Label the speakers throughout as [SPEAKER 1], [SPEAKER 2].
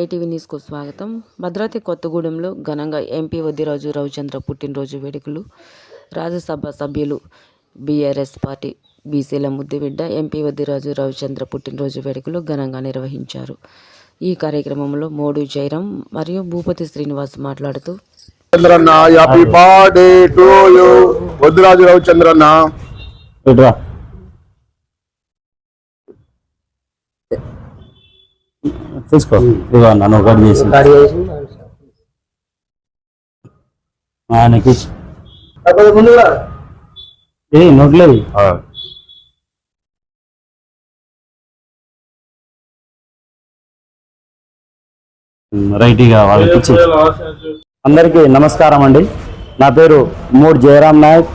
[SPEAKER 1] ATV న్యూస్కు స్వాగతం. భద్రాద్రి కొత్తగూడెంలో ఘనంగా ఎంపీ వద్దిరాజు రవిచంద్ర పుట్టినరోజు వేడుకలు. రాజ్యసభ సభ్యులు బీఆర్ఎస్ పార్టీ బీసీల ముద్దుబిడ్డ ఎంపీ వద్దిరాజు రవిచంద్ర పుట్టినరోజు వేడుకలు ఘనంగా నిర్వహించారు. ఈ కార్యక్రమంలో మోడు జయరాం మరియు భూపతి శ్రీనివాస్ మాట్లాడుతూ
[SPEAKER 2] Chandranna happy birthday to you Vaddiraju Ravichandranna.
[SPEAKER 3] ఇట్రా తీసుకో. ఇదిగో నన్ను ఒకటి చేసి. ఆయనకి ఏ నోట్లేదు రైట్ ఇక వాళ్ళకి అందరికీ నమస్కారం అండి. నా పేరు మూడ్ జయరాం నాయక్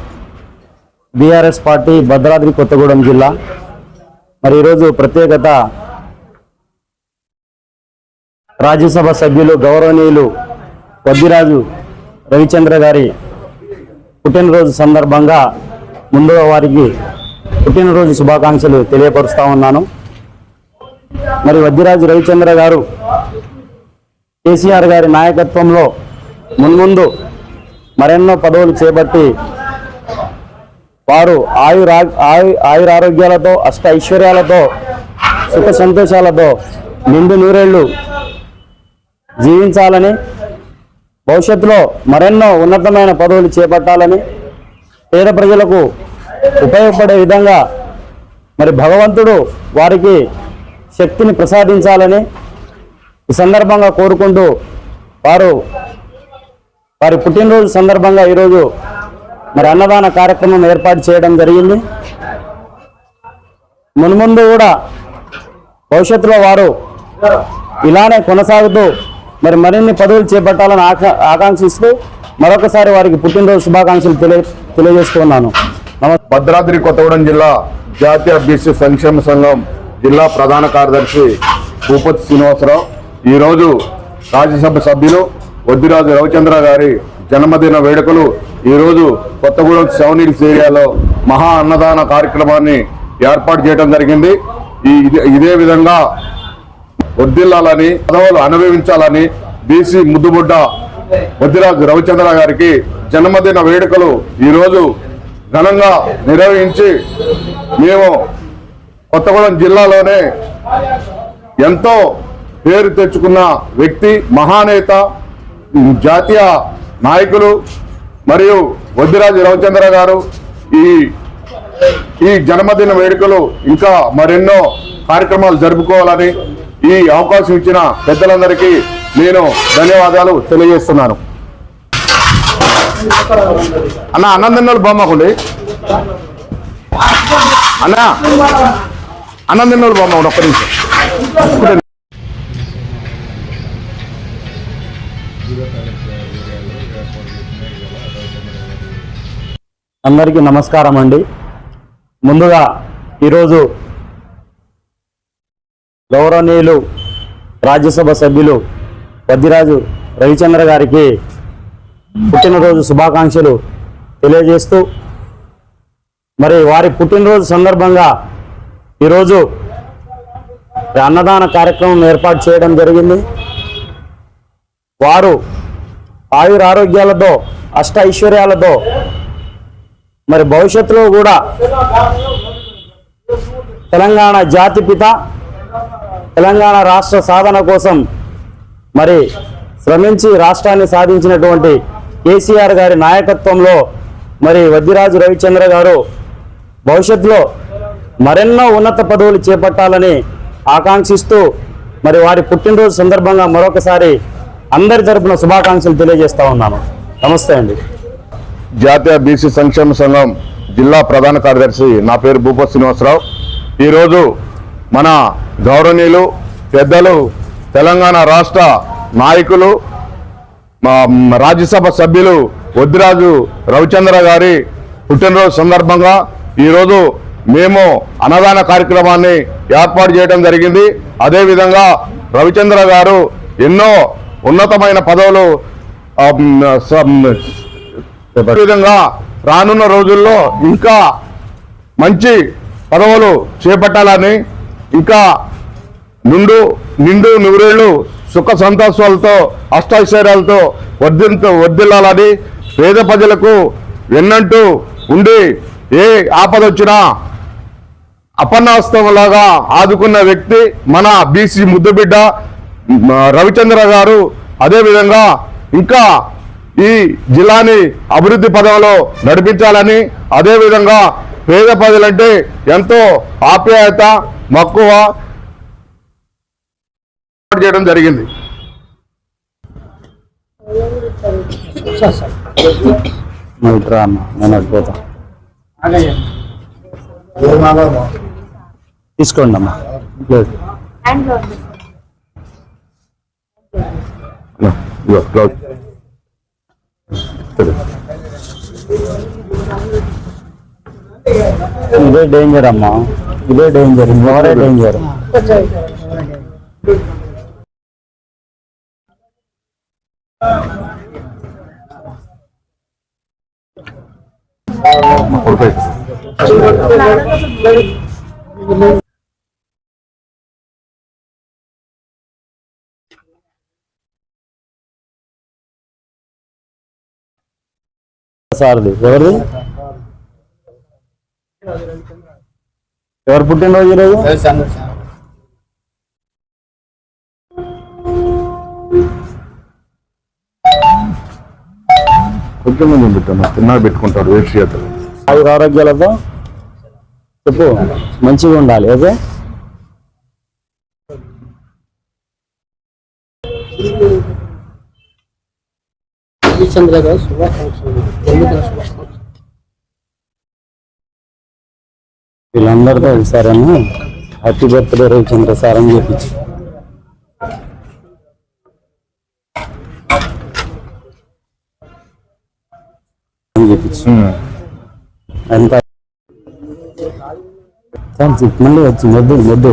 [SPEAKER 3] బీఆర్ఎస్ పార్టీ భద్రాద్రి కొత్తగూడెం జిల్లా. మరి ఈరోజు ప్రత్యేకత రాజ్యసభ సభ్యులు గౌరవనీయులు వద్దిరాజు రవిచంద్ర గారి పుట్టినరోజు సందర్భంగా ముందుగా వారికి పుట్టినరోజు శుభాకాంక్షలు తెలియపరుస్తా ఉన్నాను. మరి వద్దిరాజు రవిచంద్ర గారు కేసీఆర్ గారి నాయకత్వంలో మున్ముందు మరెన్నో పదవులు చేపట్టి వారు ఆయుర ఆయు ఆయురారోగ్యాలతో అష్ట ఐశ్వర్యాలతో సుఖ సంతోషాలతో నిండు నూరేళ్ళు జీవించాలని భవిష్యత్తులో మరెన్నో ఉన్నతమైన పదవులు చేపట్టాలని పేద ప్రజలకు ఉపయోగపడే విధంగా మరి భగవంతుడు వారికి శక్తిని ప్రసాదించాలని ఈ సందర్భంగా కోరుకుంటూ వారు వారి పుట్టినరోజు సందర్భంగా ఈరోజు మరి అన్నదాన కార్యక్రమం ఏర్పాటు చేయడం జరిగింది. మున్ముందు కూడా భవిష్యత్తులో వారు ఇలానే కొనసాగుతూ మరి మరిన్ని పదవులు చేపట్టాలని ఆకా ఆకాంక్షిస్తూ మరొకసారి వారికి పుట్టినరోజు శుభాకాంక్షలు తెలియ తెలియజేస్తున్నాను.
[SPEAKER 2] భద్రాద్రి కొత్తగూడెం జిల్లా జాతీయ బీసీ సంక్షేమ సంఘం జిల్లా ప్రధాన కార్యదర్శి భూపతి శ్రీనివాసరావు. ఈరోజు రాజ్యసభ సభ్యులు వద్దిరాజు రవిచంద్ర గారి జన్మదిన వేడుకలు ఈరోజు కొత్తగూడెం సెవెన్ హిల్స్ ఏరియాలో మహా అన్నదాన కార్యక్రమాన్ని ఏర్పాటు చేయడం జరిగింది. ఈ ఇదే విధంగా వర్దిల్లాలని పదవులు అనుభవించాలని బీసీ ముద్దుబుడ్డ వద్దిరాజు రవిచంద్ర గారికి జన్మదిన వేడుకలు ఈరోజు ఘనంగా నిర్వహించి మేము కొత్తగూడెం జిల్లాలోనే ఎంతో పేరు తెచ్చుకున్న వ్యక్తి మహానేత జాతీయ నాయకులు మరియు వద్దిరాజు రవిచంద్ర గారు. ఈ ఈ జన్మదిన వేడుకలు ఇంకా మరెన్నో కార్యక్రమాలు జరుపుకోవాలని ఈ అవకాశం ఇచ్చిన పెద్దలందరికీ నేను ధన్యవాదాలు తెలియజేస్తున్నాను. అన్న అన్నం బొమ్మకుండి? అన్న అన్నం బొమ్మ ఒక్క నిమిషం.
[SPEAKER 3] అందరికీ నమస్కారం అండి ముందుగా ఈరోజు గౌరవనీయులు రాజ్యసభ సభ్యులు వద్దిరాజు రవిచంద్ర గారికి పుట్టినరోజు శుభాకాంక్షలు తెలియజేస్తూ మరి వారి పుట్టినరోజు సందర్భంగా ఈరోజు అన్నదాన కార్యక్రమం ఏర్పాటు చేయడం జరిగింది. వారు ఆయురారోగ్యాలతో అష్ట ఐశ్వర్యాలతో మరి భవిష్యత్తులో కూడా తెలంగాణ జాతిపిత తెలంగాణ రాష్ట్ర సాధన కోసం మరి శ్రమించి రాష్ట్రాన్ని సాధించినటువంటి కేసీఆర్ గారి నాయకత్వంలో మరి వద్దిరాజు రవిచంద్ర గారు భవిష్యత్తులో మరెన్నో ఉన్నత పదవులు చేపట్టాలని ఆకాంక్షిస్తూ మరి వారి పుట్టినరోజు సందర్భంగా మరొకసారి అందరి తరపున శుభాకాంక్షలు తెలియజేస్తా ఉన్నాను. నమస్తే అండి.
[SPEAKER 2] జాతీయ బీసీ సంక్షేమ సంఘం జిల్లా ప్రధాన కార్యదర్శి నా పేరు భూపత్ శ్రీనివాసరావు. ఈరోజు మన గౌరవనీయులు పెద్దలు తెలంగాణ రాష్ట్ర నాయకులు రాజ్యసభ సభ్యులు వద్దిరాజు రవిచంద్ర గారి పుట్టినరోజు సందర్భంగా ఈరోజు మేము అన్నదాన కార్యక్రమాన్ని ఏర్పాటు చేయడం జరిగింది. అదేవిధంగా రవిచంద్ర గారు ఎన్నో ఉన్నతమైన పదవులు విధంగా రానున్న రోజుల్లో ఇంకా మంచి పదవులు చేపట్టాలని ఇంకా నుండు నిండు నూరేళ్ళు సుఖ సంతోషాలతో అష్టాశ్చర్యాలతో వర్ధింత వర్ధిల్లాలని పేద ప్రజలకు వెన్నంటూ ఉండి ఏ ఆపద వచ్చినా అపన్నాస్తంలాగా ఆదుకున్న వ్యక్తి మన బీసీ ముద్దుబిడ్డ రవిచంద్ర గారు. అదేవిధంగా ఇంకా ఈ జిల్లాని అభివృద్ధి పదంలో నడిపించాలని అదేవిధంగా పేద ప్రజలంటే ఎంతో ఆప్యాయత మక్కువ చేయడం జరిగింది.
[SPEAKER 3] తీసుకోండి అమ్మా. ఇదే డేంజర్ అమ్మా. ఇదే డేంజర్ ఇంకెవరే డేంజర్
[SPEAKER 2] ఓకే.
[SPEAKER 3] సార్ది ఎవరిది ఎవరు పుట్టినరోజు ఈరోజు
[SPEAKER 2] కొంచెం మంది పెట్టాను తిన్నా వేస్ట్ చేస్తారు
[SPEAKER 3] ఆయుర ఆరోగ్యాలతో? చెప్పు మంచిగా ఉండాలి ఓకే
[SPEAKER 4] చంద్ర గారు శుభాకాంక్షలు.
[SPEAKER 3] వీళ్ళందరితో ఒకసారి హ్యాపీ బర్త్డే రవిచంద్ర సార్ అని చెప్పించి అంత. మళ్ళీ వచ్చి మొద్దు మొద్దు